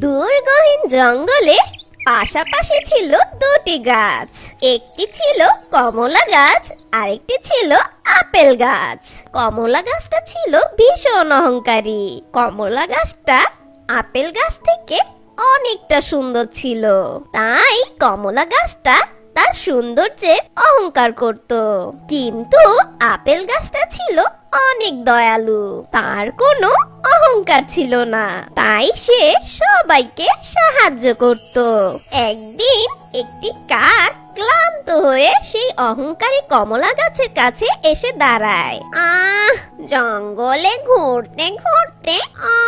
দূরগহীন জঙ্গলে পাশাপাশি ছিল দুটি গাছ। একটি ছিল কমলা গাছ, আরেকটি ছিল আপেল গাছ। কমলা গাছটা ছিল ভীষণ অহংকারী। কমলা গাছটা আপেল গাছ থেকে অনেকটা সুন্দর ছিল। তাই কমলা গাছটা তার সৌন্দর্যে অহংকার করত। কিন্তু আপেল গাছটা ছিল অনেক দয়ালু। তার কোনো অহংকার ছিল না। তাই সে সবাইকে সাহায্য করত। একদিন একটি কাক ক্লান্ত হয়ে সেই অহংকারী কমলা গাছের কাছে এসে দাঁড়ায়। আহ, জঙ্গলে ঘুরতে ঘুরতে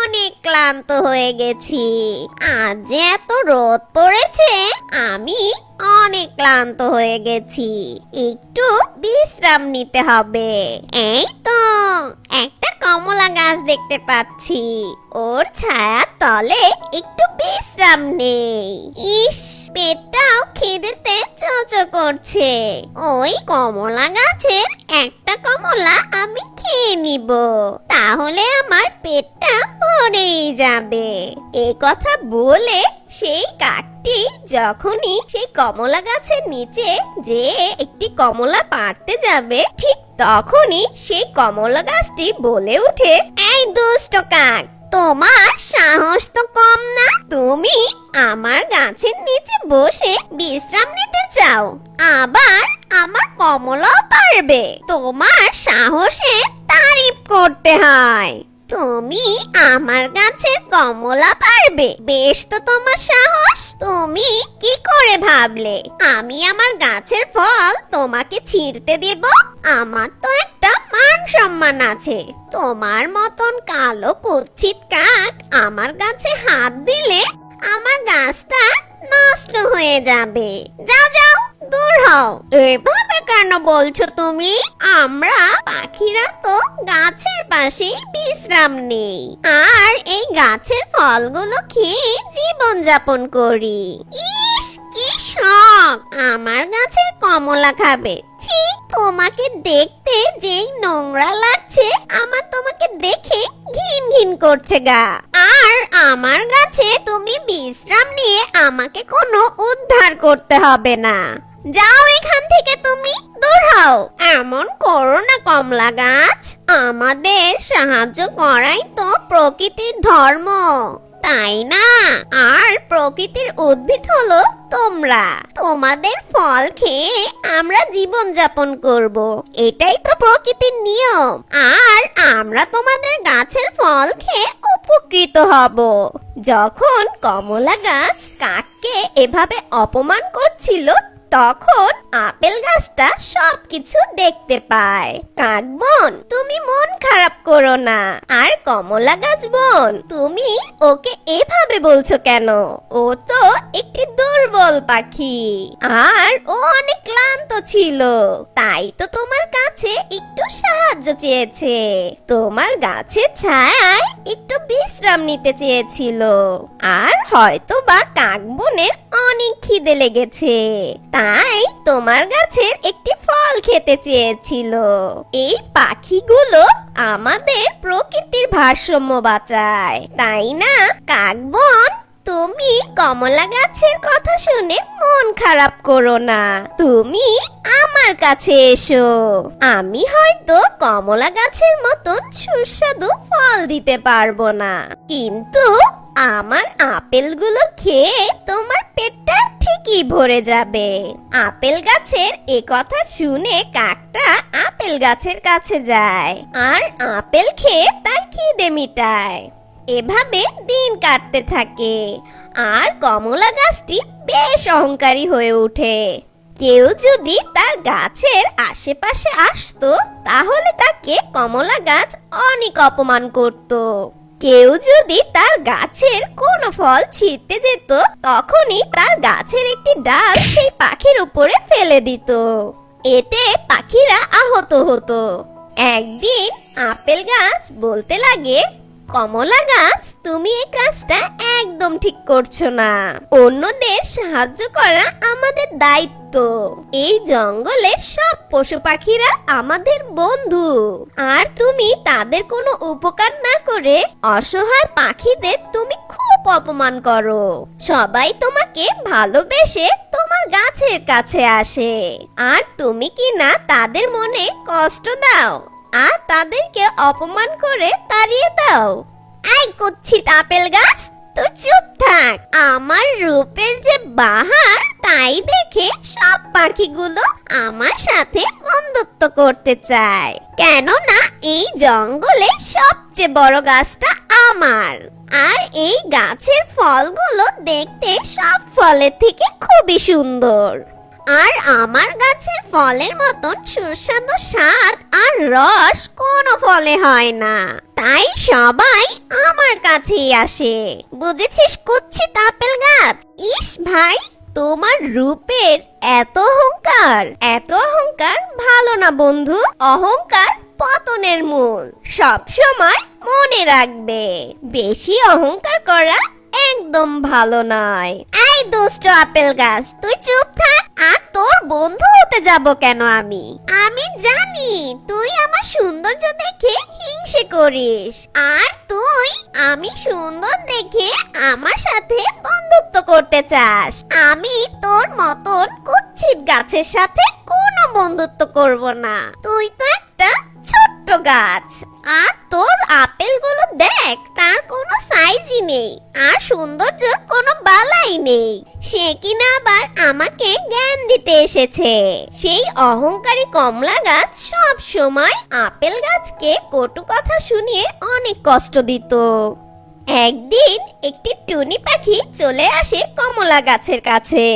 অনেক ক্লান্ত হয়ে গেছি। আজ এত রোদ পড়েছে, আমি ক্লান্ত হয়ে গেছি। একটু বিশ্রাম নিতে হবে। এই তো, একটা কমলা গাছ দেখতে পাচ্ছি। ওর ছায়া তলে একটু বিশ্রাম নেই। ইস, পেটটাও খিদেতে চোচো করছে। ওই কমলা গাছের একটা কমলা আমি খেয়ে নিব। তাহলে আমার পেটটা ভরেই যাবে। এ কথা বলে সেই কাকটি যখনই সেই কমলা গাছের নিচে যে একটি কমলা পাড়তে যাবে, ঠিক তখনই সেই কমলা গাছটি বলে ওঠে, এই দুষ্ট কাক তোমার সাহস তো কম না। তুমি আমার গাছের নিচে বসে বিশ্রাম নিতে চাও। আবার আমার কমলাও পারবে তোমার সাহসে তারিফ করতে হয়। তুমি আমার গাছের কমলা পারবে। বেশ তো তোমার সাহস। তুমি কি করে ভাবলে? আমি আমার গাছের ফল তোমাকে ছিঁড়তে দেব। আমার তো একটা মান সম্মান আছে। তোমার মতন কালো কুৎসিত কাক আমার গাছে হাত দিলে আমার গাছটা নষ্ট হয়ে যাবে। যাও যাও, দূর হও। এভাবে কেন বলছো তুমি? আমরা পাখিরা তো গাছের পাশে বিশ্রাম নেই। আর এই গাছের ফলগুলো খেয়ে জীবন যাপন করি আমার গাছের কমলা খাবে। তোমাকে দেখতে যেই নোংরা লাগছে, আমার তোমাকে দেখে ঘিন ঘিন করছে গা। আর আমার গাছে তুমি বিশ্রাম নিয়ে আমাকে কোনো উদ্ধার করতে হবে না। যাও এখান থেকে তুমি, দূর হও। এমন করো না, কমলা গাছ। আমাদের সাহায্য করাই তো প্রকৃতির ধর্ম। তাই না? আর প্রকৃতির উদ্ভিদ হলো তোমরা। তোমাদের ফল খেয়ে আমরা জীবন যাপন করব। এটাই তো প্রকৃতির নিয়ম। আর আমরা তোমাদের গাছের ফল খেয়ে উপকৃত হব। যখন কমলা গাছ কাককে এভাবে অপমান করছিল তখন আপেল গাছটা সবকিছু দেখতে পায়। কাক বোন, তুমি মন খারাপ করো না। আর কমলা গাছ বোন, তুমি ওকে এভাবে বলছো কেন? ও তো একটি দুর্বল পাখি। আর ও অনেক ক্লান্ত ছিল। তাই তো তোমার কাছে একটু সাহায্য চেয়েছে। তোমার গাছের ছায়ায় একটু বিশ্রাম নিতে চেয়েছিল। আর হয়তো বা কাক বোনের অনেক খিদে লেগেছে। তাই তোমার গাছের একটি ফল খেতে চেয়েছিল। এই পাখিগুলো আমাদের প্রকৃতির ভারসাম্য বাঁচায়, তাই না কাক বোন তুমি কমলা গাছের কথা শুনে মন খারাপ করো না। তুমি আমার কাছে এসো। আমি হয়তো কমলা গাছের মতন সুস্বাদু ফল দিতে পারব না। কিন্তু আমার আপেলগুলো খেয়ে তোমার পেটটা ঠিকই ভরে যাবে। আপেল গাছের এ কথা শুনে কাকটা আপেল গাছের কাছে যায়। আর আপেল খেয়ে তার খিদে মিটায়। এভাবে দিন কাটতে থাকে। আর কমলা গাছটি বেশ অহংকারী হয়ে ওঠে। কেউ যদি তার গাছের আশেপাশে আসতো, তাহলে তাকে কমলা গাছ অনেক অপমান করত। কেউ যদি তার গাছের কোনো ফল ছিঁড়তে যেত, তখনই তার গাছের একটি ডাল সেই পাখির উপরে ফেলে দিত। এতে পাখিরা আহত হতো। একদিন আপেল গাছ বলতে লাগে কমলা গাছ, তুমি এই কাজটা একদম ঠিক করছ না। অন্যদের সাহায্য করা আমাদের দায়িত্ব। এই জঙ্গলের সব পশু পাখিরা আমাদের বন্ধু। আর তুমি তাদের কোনো উপকার না করে অসহায় পাখিদের তুমি খুব অপমান করো। সবাই তোমাকে ভালোবেসে তোমার গাছের কাছে আসে। আর তুমি কি না তাদের মনে কষ্ট দাও? আর তাদেরকে অপমান করে তাড়িয়ে দাও। আই কুচ্ছিত আপেল গাছ, তো চুপ থাক। আমার রূপের যে বাহার, তাই দেখে সব পাখিগুলো আমার সাথে বন্ধুত্ব করতে চায়। কেননা এই জঙ্গলে সবচেয়ে বড় গাছটা আমার। আর এই গাছের ফলগুলো দেখতে সব ফলের থেকে খুবই সুন্দর। আর আমার গাছের ফলের মতন সুস্বাদু স্বাদ আর রস কোনো ফলে হয় না। তাই সবাই আমার কাছেই আসে। বুঝেছিস কুচ্ছি আপেল গাছ? ইস ভাই, তোমার রূপের এত অহংকার। এত অহংকার ভালো না বন্ধু, অহংকার পতনের মূল। সব সময় মনে রাখবে, বেশি অহংকার করা একদম ভালো নয়। এই দুষ্ট আপেল গাছ, তুই চুপ থাক, আর তোর বন্ধু হতে যাব কেন আমি? আমি জানি তুই আমার সৌন্দর্য দেখে হিংসে করিস, আর তুই আমি সুন্দর দেখে আমার সাথে বন্ধুত্ব করতে চাস। আমি তোর মতন কুচ্ছিত গাছের সাথে কোনো বন্ধুত্ব করব না। তুই তো একটা ছোট্ট গাছ। আর তোর আপেলগুলো দেখ, তার কোনো সাইজই নেই, আর সৌন্দর্যর কোনো বালাই নেই। সে কিনা আবার আমাকে জ্ঞান দিতে এসেছে। সেই অহংকারী কমলা গাছ সব সময় আপেল গাছকে কটু কথা শুনিয়ে অনেক কষ্ট দিত। একদিন একটি টুনি পাখি চলে আসে কমলা গাছের কাছে।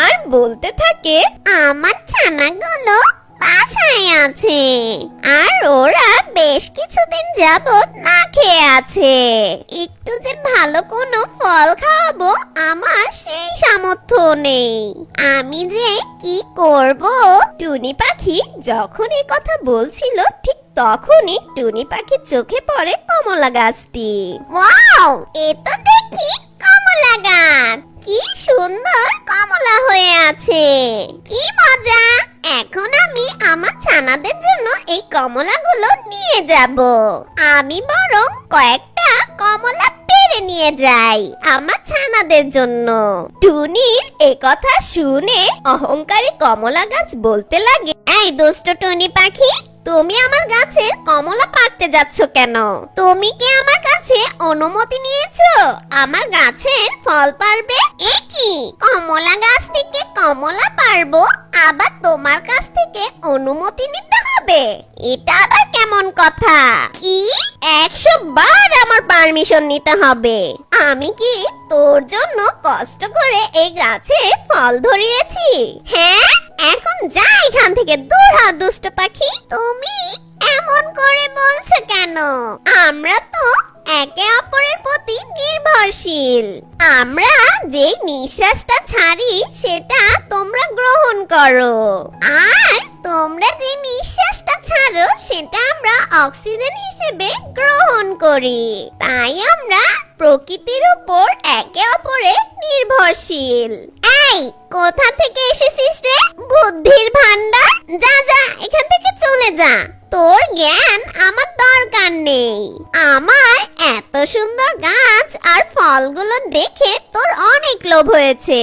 আর বলতে থাকে, আমার ছানাগুলো বাসায় আছে। আর ওরা বেশ কিছুদিন যাবত না খেয়ে আছে। একটু যে ভালো কোনো ফল খাওয়াবো আমার সেই সামর্থ্য নেই। আমি যে কি করব? টুনি পাখি যখন এই কথা বলছিল, ঠিক তখনই টুনি পাখির চোখে পড়ে কমলা গাছটি। ওয়াও! এ তো দেখি কমলা গাছ। কি সুন্দর কমলা হয়ে আছে। কি মজা! এখন আমি আমার ছানাদের জন্য এই কমলাগুলো নিয়ে যাব। আমি বরং কয়েকটা কমলা পেরে নিয়ে যাই আমার ছানাদের জন্য। টুনির এ কথা শুনে অহংকারী কমলা গাছ বলতে লাগে, এই দুষ্ট টুনি পাখি, তুমি আমার গাছে কমলা পাড়তে যাচ্ছ কেন? তুমি কি আমার কাছে অনুমতি নিয়েছো? আমার গাছের ফল পারবে এ কি? কমলা গাছ থেকে কমলা পারব, আবার তোমার কাছ থেকে অনুমতি নিতে হবে। এটা আবার কেমন কথা? কি? একশো বার আমার পারমিশন নিতে হবে। আমি কি তোর জন্য কষ্ট করে এই গাছে ফল ধরিয়েছি? হ্যাঁ এখন যা এখান থেকে দূর হ, দুষ্ট পাখি। তুমি এমন করে বলছো কেন? আমরা তো একে অপরের প্রতি নির্ভরশীল। আমরা যে নিঃশ্বাসটা ছাড়ি, সেটা তোমরা গ্রহণ করো। আর তোমরা যে নিঃশ্বাসটা ছাড়ো, সেটা আমরা অক্সিজেন হিসেবে গ্রহণ করি। তাই আমরা প্রকৃতির উপর একে অপরে নির্ভরশীল। এই, কোথা থেকে এসেছিস রে? বুদ্ধির ভান্ডার যা যা, এখান থেকে চলে যা। তোর জ্ঞান আমার দরকার নেই। আমার এত সুন্দর গাছ আর ফলগুলো দেখে তোর অনেক লোভ হয়েছে।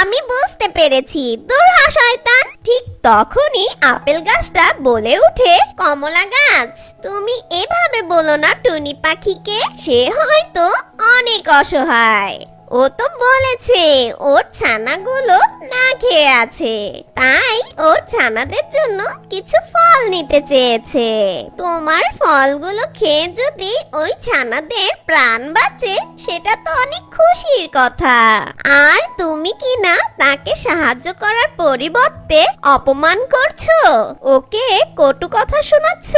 আমি বুঝতে পেরেছি। দূর হ ঠিক তখনই আপেল গাছটা বলে ওঠে কমলা গাছ, তুমি এভাবে বলো না টুনি পাখিকে, সে হয়তো অনেক অসহায়। ও তো বলেছে, ওর ছানাগুলো না খেয়ে আছে। তাই ওর ছানাদের জন্য কিছু ফল নিতে চেয়েছে। তোমার ফলগুলো খেয়ে যদি ওই ছানাদের প্রাণ বাঁচে, সেটা তো অনেক খুশির কথা। আর তুমি কি না তাকে সাহায্য করার পরিবর্তে অপমান করছ? ওকে কটু কথা শোনাচ্ছ?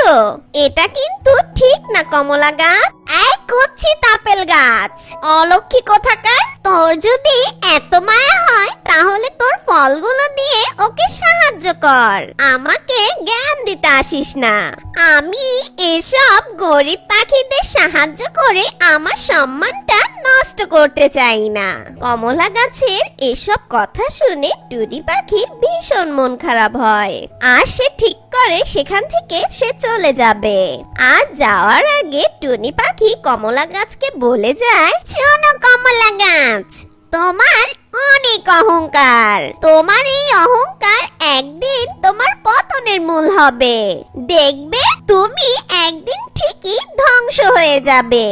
এটা কিন্তু ঠিক না কমলা গাছ এই কুচ্ছি তাপেল গাছ। অলক্ষী কোথাকার? তোর যদি এত মায়া হয়, তাহলে তোর ফলগুলো দিয়ে ওকে সাহায্য কর। আমাকে জ্ঞান দিতে আসিস না। আমি এসব গরিব পাখিদের সাহায্য করে আমার সম্মানটা নষ্ট করতে চাই না। কমলা গাছের এসব কথা শুনে টুনি পাখির ভীষণ মন খারাপ হয়। আর সে ঠিক করে সেখান থেকে সে চলে যাবে। আর যাওয়ার আগে টুনি পাখি কমলা গাছকে বলে যায়? শোনো কমলা গাছ, তোমার অনেক অহংকার। তোমার এই অহংকার একদিন তোমার পতনের মূল হবে। দেখবে, তুমি একদিন ঠিকই ধ্বংস হয়ে যাবে।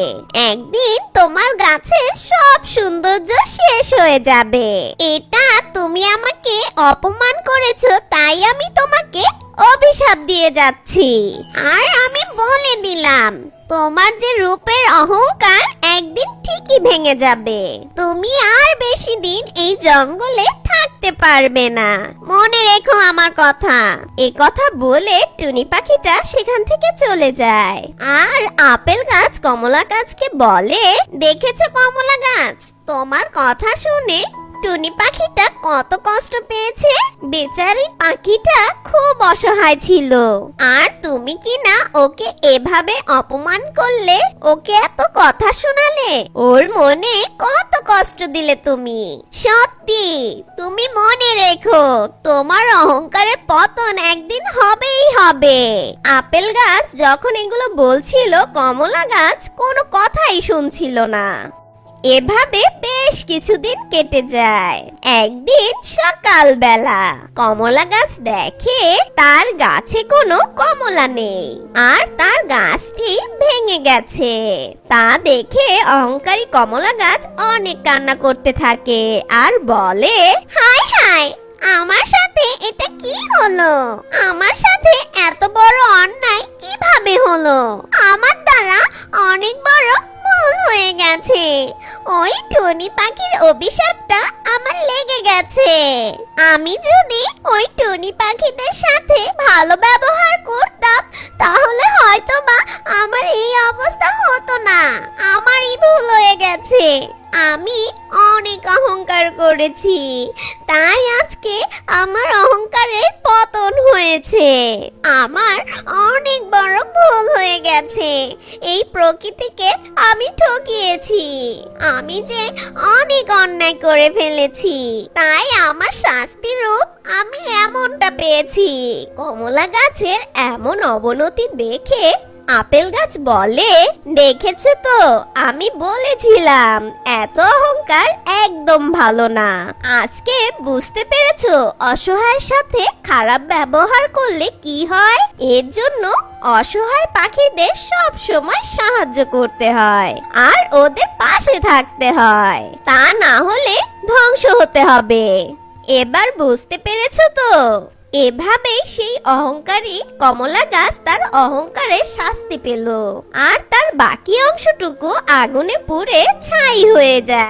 একদিন তোমার গাছের সব সৌন্দর্য শেষ হয়ে যাবে। এটা তুমি আমাকে অপমান করেছ, তাই আমি তোমাকে অভিশাপ দিয়ে যাচ্ছি। আর আমি বলে দিলাম, তোমার যে রূপের অহংকার একদিন ঠিকই ভেঙে যাবে। তুমি আর বেশি দিন এই জঙ্গলে থাকতে পারবে না। মনে রেখো আমার কথা। এ কথা বলে টুনি পাখিটা সেখান থেকে চলে যায়। আর আপেল গাছ, কমলা গাছকে বলে, দেখেছ কমলা গাছ? তোমার কথা শুনে টুনি পাখিটা কত কষ্ট পেয়েছে। বেচারি পাখিটা খুব অসহায় ছিল। আর তুমি কি না ওকে এভাবে অপমান করলে? ওকে এত কথা শোনালে? ওর মনে কত কষ্ট দিলে তুমি? সত্যি, তুমি মনে রেখো, তোমার অহংকারের পতন একদিন হবেই হবে। আপেল গাছ যখন এগুলো বলছিল, কমলা গাছ কোনো কথাই শুনছিল না। এভাবে বেশ কিছুদিন কেটে যায়। একদিন সকালবেলা কমলা গাছ দেখে তার গাছে কোনো কমলা নেই আর তার গাছটি ভেঙে গেছে। তা দেখে অহংকারী কমলা গাছ অনেক কান্না করতে থাকে আর বলে, হাই হাই, আমার সাথে এটা কি হলো? আমার সাথে এত বড় অন্যায় কীভাবে হলো? আমার দ্বারা অনেক বড় ভুল হয়ে গেছে। ওই টুনি পাখির অভিশাপটা আমার লেগে গেছে। আমি যদি ওই টুনি পাখিদের সাথে ভালো ব্যবহার করতাম, তাহলে হয়তো বা আমার এই অবস্থা হতো না। আমারই ভুল হয়ে গেছে। আমি অনেক অহংকার করেছি। তাই আজকে আমার অহংকারের পতন হয়েছে। আমার অনেক বড় ভুল হয়ে গেছে। এই প্রকৃতিকে আমি ঠকিয়েছি। আমি যে অনেক অন্যায় করে ফেলেছি। তাই আমার শাস্তি রূপ আমি এমনটা পেয়েছি। কমলা গাছের এমন অবনতি দেখে আপেল গাছ বলে, দেখেছ তো? আমি বলেছিলাম, এত অহংকার একদম ভালো না। আজকে বুঝতে পেরেছ, অসহায়ের সাথে খারাপ ব্যবহার করলে কি হয়? এর জন্য অসহায় পাখিদের সব সময় সাহায্য করতে হয়, আর ওদের পাশে থাকতে হয়। তা না হলে ধ্বংস হতে হবে। এবার বুঝতে পেরেছ তো? এভাবে সেই অহংকারী কমলা গাছ তার অহংকারের শাস্তি পেল। আর তার বাকি অংশটুকু আগুনে পুড়ে ছাই হয়ে যায়।